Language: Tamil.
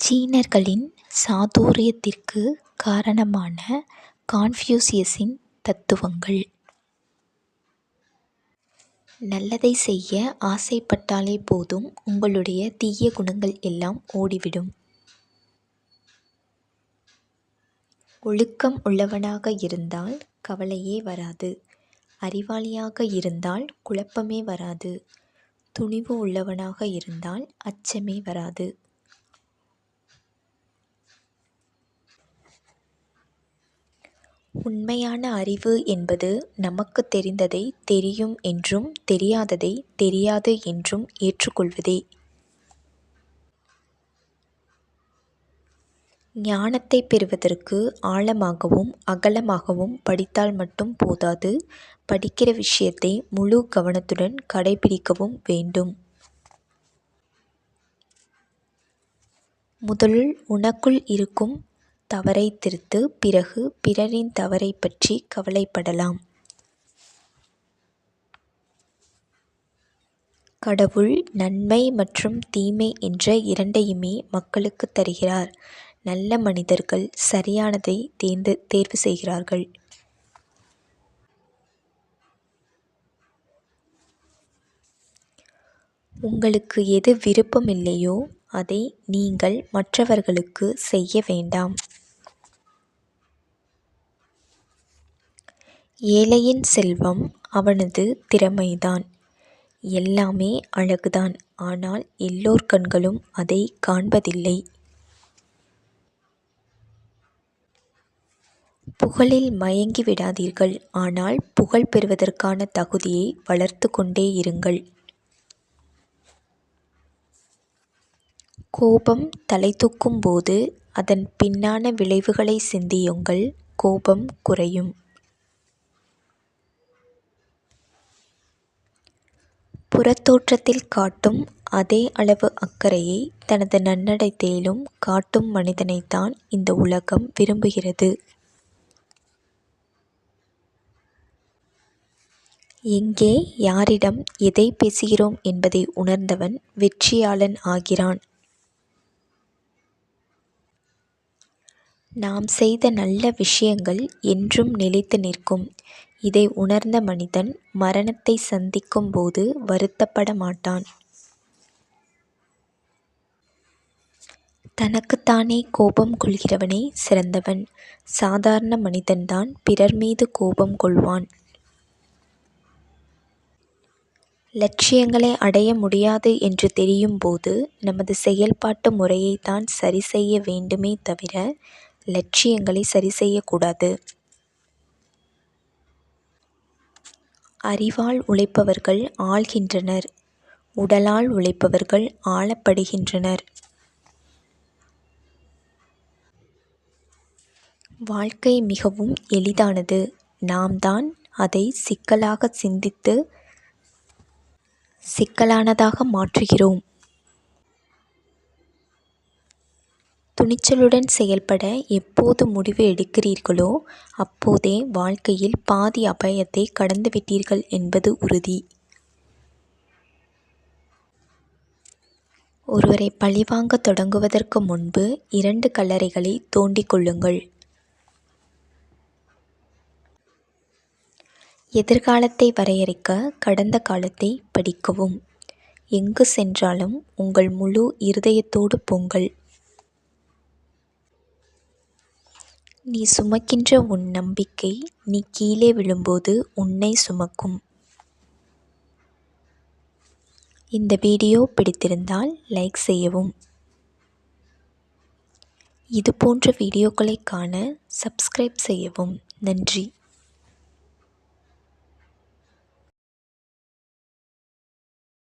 சீனர்களின் சாதுரியத்திற்கு காரணமான கான்ஃப்யூசியஸின் தத்துவங்கள். நல்லதை செய்ய ஆசைப்பட்டாலே போதும் உங்களுடைய தீய குணங்கள் எல்லாம் ஓடிவிடும். ஒழுக்கம் உள்ளவனாக இருந்தால் கவலையே வராது. அறிவாளியாக இருந்தால் குழப்பமே வராது. துணிவு உள்ளவனாக இருந்தால் அச்சமே வராது. உண்மையான அறிவு என்பது நமக்கு தெரிந்ததை தெரியும் என்றும் தெரியாததை தெரியாது என்றும் ஏற்றுக்கொள்வதே. ஞானத்தை பெறுவதற்கு ஆழமாகவும் அகலமாகவும் படித்தால் மட்டும் போதாது. படிக்கிற விஷயத்தை முழு கவனத்துடன் கடைபிடிக்கவும் வேண்டும். முதலில் உனக்குள் இருக்கும் தவறை திருத்து பிறகு பிறரின் தவறை பற்றி கவலைப்படலாம். கடவுள் நன்மை மற்றும் தீமை என்ற இரண்டையுமே மக்களுக்கு தருகிறார். நல்ல மனிதர்கள் சரியானதை தேர்ந்து தேர்வு செய்கிறார்கள். உங்களுக்கு எது விருப்பமில்லையோ அதை நீங்கள் மற்றவர்களுக்கு செய்ய வேண்டாம். ஏழையின் செல்வம் அவனது திறமைதான். எல்லாமே அழகுதான். ஆனால் எல்லோர் கண்களும் அதை காண்பதில்லை. புகழில் மயங்கி விடாதீர்கள். ஆனால் புகழ் பெறுவதற்கான தகுதியை வளர்த்து கொண்டே இருங்கள். கோபம் தலைதூக்கும் போது அதன் பின்னான விளைவுகளை சிந்தியுங்கள். கோபம் குறையும். புறத்தோற்றத்தில் காட்டும் அதே அளவு அக்கறையை தனது நன்னடத்தையிலும் காட்டும் மனிதனைத்தான் இந்த உலகம் விரும்புகிறது. எங்கே யாரிடம் எதை பேசுகிறோம் என்பதை உணர்ந்தவன் வெற்றியாளன் ஆகிறான். நாம் செய்த நல்ல விஷயங்கள் என்றும் நிலைத்து நிற்கும். இதை உணர்ந்த மனிதன் மரணத்தை சந்திக்கும் போது வருத்தப்பட மாட்டான். தனக்குத்தானே கோபம் கொள்கிறவனே சிறந்தவன். சாதாரண மனிதன்தான் பிறர் மீது கோபம் கொள்வான். லட்சியங்களை அடைய முடியாது என்று தெரியும் போது நமது செயல்பாட்டு முறையை தான் சரி செய்ய வேண்டுமே தவிர லட்சியங்களை சரி செய்யக்கூடாது. அறிவால் உழைப்பவர்கள் ஆள்கின்றனர். உடலால் உழைப்பவர்கள் ஆளப்படுகின்றனர். வாழ்க்கை மிகவும் எளிதானது. நாம் தான் அதை சிக்கலாக சிந்தித்து சிக்கலானதாக மாற்றுகிறோம். துணிச்சலுடன் செயல்பட எப்போது முடிவு எடுக்கிறீர்களோ அப்போதே வாழ்க்கையில் பாதி அபாயத்தை கடந்துவிட்டீர்கள் என்பது உறுதி. ஒருவரை பழிவாங்க தொடங்குவதற்கு முன்பு இரண்டு கல்லறைகளை தோண்டிக் கொள்ளுங்கள். எதிர்காலத்தை வரையறுக்க கடந்த காலத்தை படிக்கவும். எங்கு சென்றாலும் உங்கள் முழு இருதயத்தோடு போங்கள். நீ சுமக்கின்ற உன் நம்பிக்கை நீ கீழே விழும்போது உன்னை சுமக்கும். இந்த வீடியோ பிடித்திருந்தால் லைக் செய்யவும். இது போன்ற வீடியோக்களை காண சப்ஸ்கிரைப் செய்யவும். நன்றி.